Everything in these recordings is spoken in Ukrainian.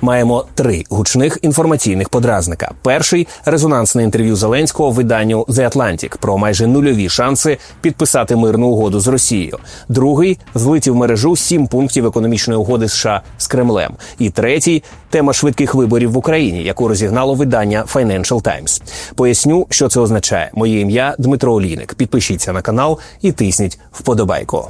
маємо три гучних інформаційних подразника. Перший резонансне інтерв'ю Зеленського виданню The Atlantic про майже нульові шанси підписати мирну угоду з Росією. Другий злиті в мережу сім пунктів економічної угоди США з Кремлем. І третій тема швидких виборів в Україні, яку розігнало видання Financial Times. Поясню, що це означає. Моє ім'я Дмитро Олійник. Підпишіться на канал і тисніть вподобайку.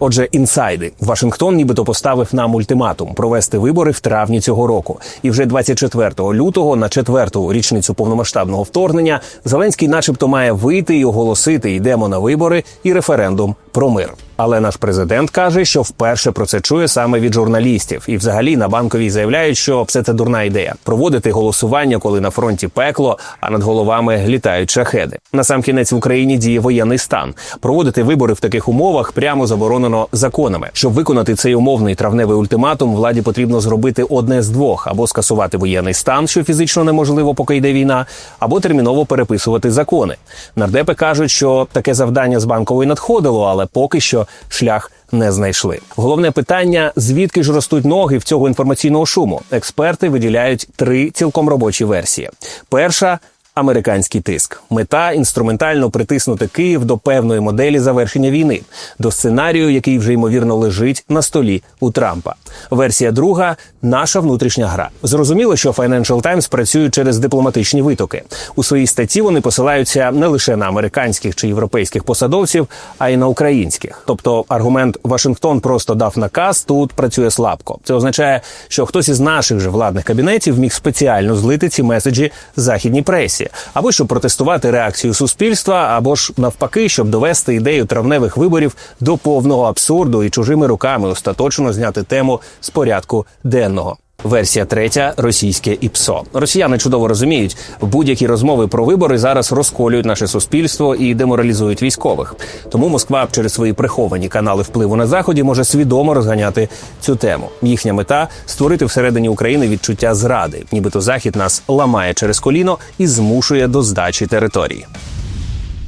Отже, інсайди Вашингтон нібито поставив нам ультиматум провести вибори в травні цього року. І вже 24 лютого, на четверту річницю повномасштабного вторгнення, Зеленський, начебто, має вийти і оголосити йдемо на вибори і референдум про мир. Але наш президент каже, що вперше про це чує саме від журналістів, і взагалі на банковій заявляють, що все це дурна ідея проводити голосування, коли на фронті пекло, а над головами літають шахеди. На сам кінець в Україні діє воєнний стан. Проводити вибори в таких умовах прямо заборонено законами. Щоб виконати цей умовний травневий ультиматум, владі потрібно зробити одне з двох: або скасувати воєнний стан, що фізично неможливо, поки йде війна, або терміново переписувати закони. Нардепи кажуть, що таке завдання з банкової надходило, але поки що шлях не знайшли. Головне питання: звідки ж ростуть ноги в цього інформаційного шуму? Експерти виділяють три цілком робочі версії. Перша. Американський тиск, мета інструментально притиснути Київ до певної моделі завершення війни, до сценарію, який вже ймовірно лежить на столі у Трампа. Версія друга наша внутрішня гра. Зрозуміло, що Financial Times працює через дипломатичні витоки. У своїй статті вони посилаються не лише на американських чи європейських посадовців, а й на українських. Тобто аргумент Вашингтон просто дав наказ тут працює слабко. Це означає, що хтось із наших же владних кабінетів міг спеціально злити ці меседжі західній пресі, або щоб протестувати реакцію суспільства, або ж навпаки, щоб довести ідею травневих виборів до повного абсурду і чужими руками остаточно зняти тему з порядку денного. Версія третя російське ІПСО. Росіяни чудово розуміють, будь-які розмови про вибори зараз розколюють наше суспільство і деморалізують військових. Тому Москва через свої приховані канали впливу на заході може свідомо розганяти цю тему. Їхня мета створити всередині України відчуття зради, нібито захід нас ламає через коліно і змушує до здачі території.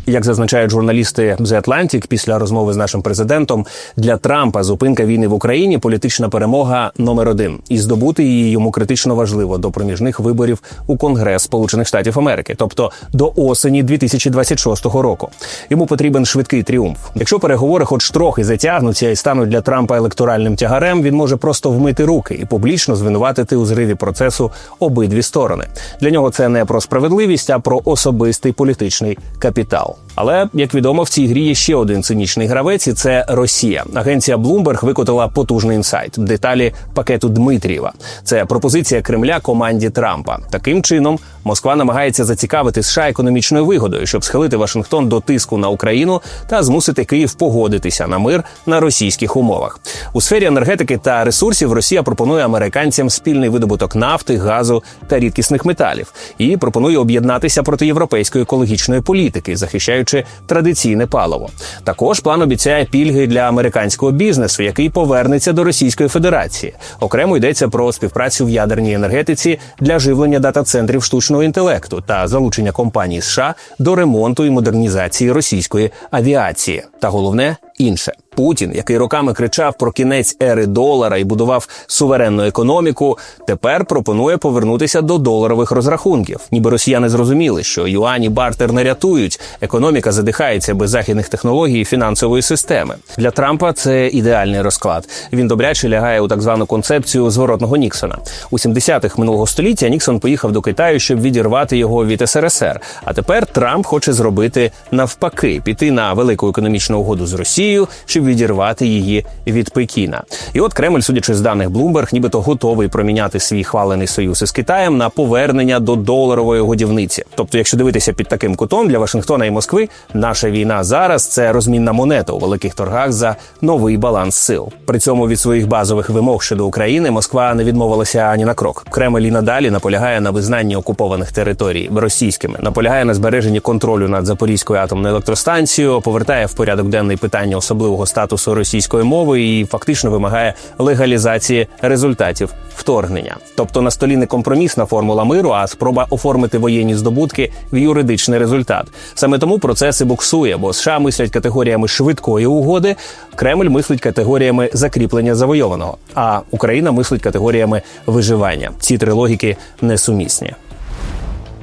Як зазначають журналісти The Atlantic після розмови з нашим президентом, для Трампа зупинка війни в Україні політична перемога номер один, і здобути її йому критично важливо до проміжних виборів у Конгрес Сполучених Штатів Америки, тобто до осені 2026 року. Йому потрібен швидкий тріумф. Якщо переговори, хоч трохи затягнуться і стануть для Трампа електоральним тягарем, він може просто вмити руки і публічно звинуватити у зриві процесу обидві сторони. Для нього це не про справедливість, а про особистий політичний капітал. Але як відомо, в цій грі є ще один цинічний гравець, і це Росія. Агенція Bloomberg викотила потужний інсайт. Деталі пакету Дмитрієва. Це пропозиція Кремля команді Трампа. Таким чином Москва намагається зацікавити США економічною вигодою, щоб схилити Вашингтон до тиску на Україну та змусити Київ погодитися на мир на російських умовах. У сфері енергетики та ресурсів Росія пропонує американцям спільний видобуток нафти, газу та рідкісних металів і пропонує об'єднатися проти європейської екологічної політики, захищаючи традиційне паливо. Також план обіцяє пільги для американського бізнесу, який повернеться до Російської Федерації. Окремо йдеться про співпрацю в ядерній енергетиці для живлення дата-центрів штучного інтелекту та залучення компаній США до ремонту і модернізації російської авіації. Та головне інше. Путін, який роками кричав про кінець ери долара і будував суверенну економіку, тепер пропонує повернутися до доларових розрахунків. Ніби росіяни зрозуміли, що юані бартер не рятують, економіка задихається без західних технологій і фінансової системи. Для Трампа це ідеальний розклад. Він добряче лягає у так звану концепцію зворотного Ніксона. У 70-х минулого століття Ніксон поїхав до Китаю, щоб відірвати його від СРСР. А тепер Трамп хоче зробити навпаки, піти на велику економічну угоду з Росією, щоб відірвати її від Пекіна. І от Кремль, судячи з даних Bloomberg, нібито готовий проміняти свій хвалений союз із Китаєм на повернення до доларової годівниці. Тобто, якщо дивитися під таким кутом для Вашингтона і Москви, наша війна зараз це розмінна монета у великих торгах за новий баланс сил. При цьому від своїх базових вимог щодо України Москва не відмовилася ані на крок. Кремль і надалі наполягає на визнанні окупованих територій російськими, наполягає на збереженні контролю над Запорізькою атомною електростанцією, повертає в порядок денний питання особливого статусу російської мови і фактично вимагає легалізації результатів вторгнення. Тобто на столі не компромісна формула миру, а спроба оформити воєнні здобутки в юридичний результат. Саме тому процес і буксує, бо США мислять категоріями швидкої угоди, Кремль мислить категоріями закріплення завойованого, а Україна мислить категоріями виживання. Ці три логіки несумісні.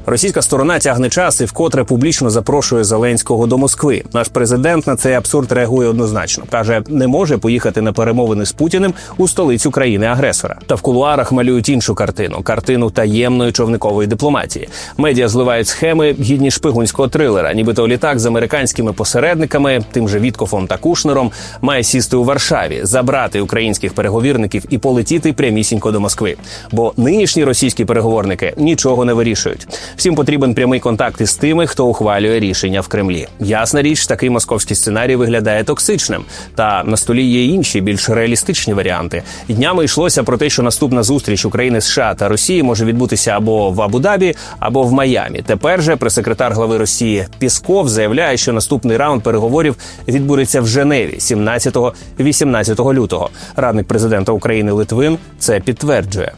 Російська сторона тягне час і вкотре публічно запрошує Зеленського до Москви. Наш президент на цей абсурд реагує однозначно. каже, не може поїхати на перемовини з Путіним у столицю країни-агресора. Та в кулуарах малюють іншу картину картину таємної човникової дипломатії. Медіа зливають схеми гідні шпигунського трилера, нібито літак з американськими посередниками, тим же Віткофом та Кушнером, має сісти у Варшаві, забрати українських переговірників і полетіти прямісінько до Москви. Бо нинішні російські переговорники нічого не вирішують. Всім потрібен прямий контакт із тими, хто ухвалює рішення в Кремлі. Ясна річ, такий московський сценарій виглядає токсичним. Та на столі є інші, більш реалістичні варіанти. Днями йшлося про те, що наступна зустріч України США та Росії може відбутися або в Абу-Дабі, або в Майамі. Тепер же прес-секретар глави Росії Пісков заявляє, що наступний раунд переговорів відбудеться в Женеві 17-18 лютого. Радник президента України Литвин це підтверджує.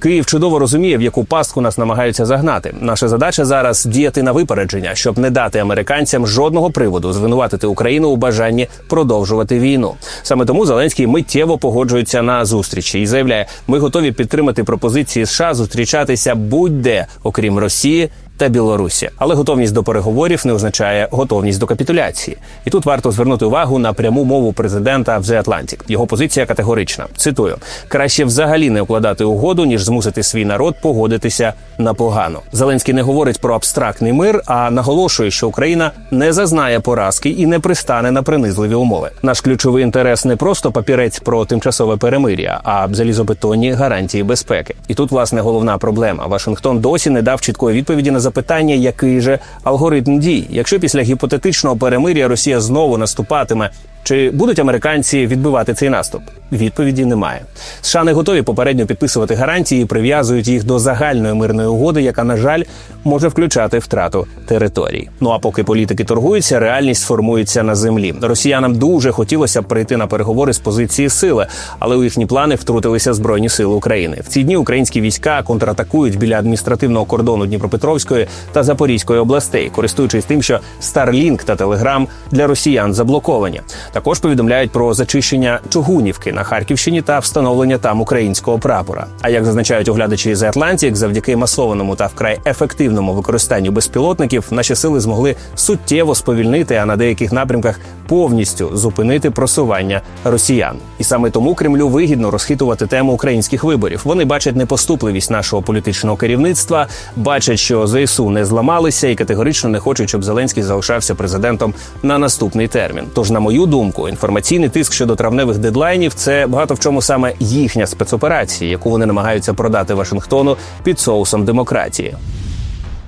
Київ чудово розуміє, в яку пастку нас намагаються загнати. Наша задача зараз діяти на випередження, щоб не дати американцям жодного приводу звинуватити Україну у бажанні продовжувати війну. Саме тому Зеленський миттєво погоджується на зустрічі і заявляє: ми готові підтримати пропозиції США зустрічатися будь-де, окрім Росії. Та Білорусі, але готовність до переговорів не означає готовність до капітуляції. І тут варто звернути увагу на пряму мову президента в The Atlantic. Його позиція категорична. Цитую: краще взагалі не укладати угоду, ніж змусити свій народ погодитися на погано. Зеленський не говорить про абстрактний мир, а наголошує, що Україна не зазнає поразки і не пристане на принизливі умови. Наш ключовий інтерес не просто папірець про тимчасове перемир'я, а залізобетонні гарантії безпеки. І тут власне головна проблема. Вашингтон досі не дав чіткої відповіді на запитання, який же алгоритм дій, якщо після гіпотетичного перемир'я Росія знову наступатиме. Чи будуть американці відбивати цей наступ? Відповіді немає. США не готові попередньо підписувати гарантії, і прив'язують їх до загальної мирної угоди, яка на жаль може включати втрату територій. Ну а поки політики торгуються, реальність формується на землі. Росіянам дуже хотілося б прийти на переговори з позиції сили, але у їхні плани втрутилися збройні сили України. В ці дні українські війська контратакують біля адміністративного кордону Дніпропетровської та Запорізької областей, користуючись тим, що Starlink та Telegram для росіян заблоковані. Також повідомляють про зачищення Чугунівки на Харківщині та встановлення там українського прапора. А як зазначають оглядачі з Атлантік, завдяки масованому та вкрай ефективному використанню безпілотників, наші сили змогли суттєво сповільнити, а на деяких напрямках повністю зупинити просування росіян. І саме тому Кремлю вигідно розхитувати тему українських виборів. Вони бачать непоступливість нашого політичного керівництва, бачать, що ЗСУ не зламалися і категорично не хочуть, щоб Зеленський залишався президентом на наступний термін. Тож, на мою думку, інформаційний тиск щодо травневих дедлайнів це багато в чому саме їхня спецоперація, яку вони намагаються продати Вашингтону під соусом демократії.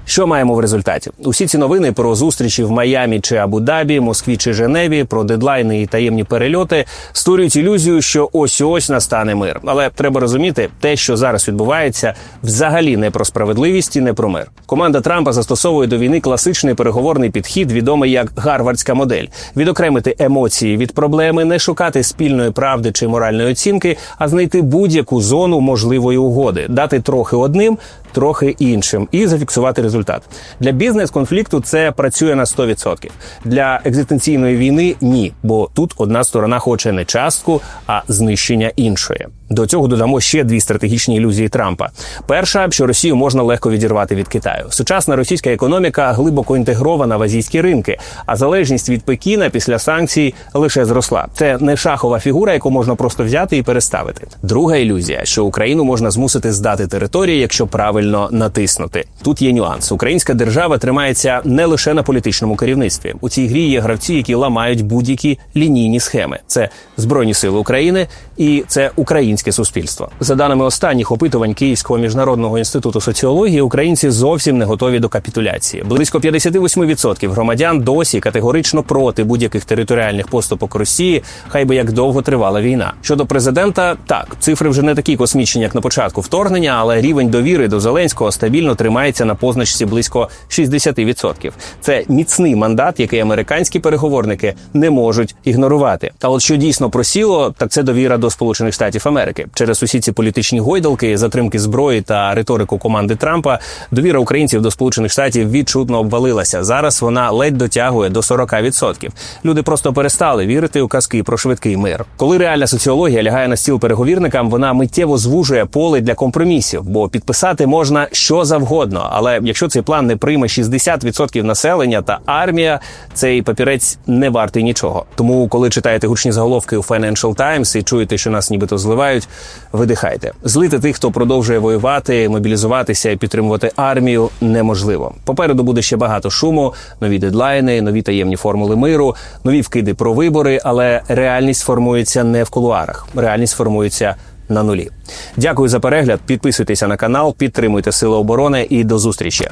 Що маємо в результаті? Усі ці новини про зустрічі в Майамі чи Абу-Дабі, Москві чи Женеві, про дедлайни і таємні перельоти створюють ілюзію, що ось ось настане мир. Але треба розуміти, те, що зараз відбувається, взагалі не про справедливість і не про мир. Команда Трампа застосовує до війни класичний переговорний підхід, відомий як гарвардська модель: відокремити емоції від проблеми, не шукати спільної правди чи моральної оцінки, а знайти будь-яку зону можливої угоди, дати трохи одним, трохи іншим і зафіксувати результат. Для бізнес-конфлікту це працює на 100%. Для екзистенційної війни ні, бо тут одна сторона хоче не частку, а знищення іншої. До цього додамо ще дві стратегічні ілюзії Трампа. Перша, що Росію можна легко відірвати від Китаю. Сучасна російська економіка глибоко інтегрована в азійські ринки, а залежність від Пекіна після санкцій лише зросла. Це не шахова фігура, яку можна просто взяти і переставити. Друга ілюзія, що Україну можна змусити здати території, якщо правильно натиснути. Тут є нюанс. Українська держава тримається не лише на політичному керівництві. У цій грі є гравці, які ламають будь-які лінійні схеми. Це збройні сили України і це українське суспільство. За даними останніх опитувань Київського міжнародного інституту соціології, українці зовсім не готові до капітуляції. Близько 58% громадян досі категорично проти будь-яких територіальних поступок Росії, хай би як довго тривала війна. Щодо президента, так цифри вже не такі космічні, як на початку вторгнення, але рівень довіри до Зеленського стабільно тримається на позначці близько 60%. Це міцний мандат, який американські переговорники не можуть ігнорувати. Та от що дійсно просіло, так це довіра Сполучених Штатів Америки через усі ці політичні гойдалки, затримки зброї та риторику команди Трампа. Довіра українців до Сполучених Штатів відчутно обвалилася. Зараз вона ледь дотягує до 40%. Люди просто перестали вірити у казки про швидкий мир. Коли реальна соціологія лягає на стіл переговірникам, вона миттєво звужує поле для компромісів, бо підписати можна що завгодно. Але якщо цей план не прийме 60% населення та армія, цей папірець не вартий нічого. Тому, коли читаєте гучні заголовки у Financial Times і чуєте, що нас нібито зливають, видихайте. Злити тих, хто продовжує воювати, мобілізуватися і підтримувати армію, неможливо. Попереду буде ще багато шуму, нові дедлайни, нові таємні формули миру, нові вкиди про вибори, але реальність формується не в кулуарах. Реальність формується на нулі. Дякую за перегляд. Підписуйтеся на канал, підтримуйте Сили оборони і до зустрічі.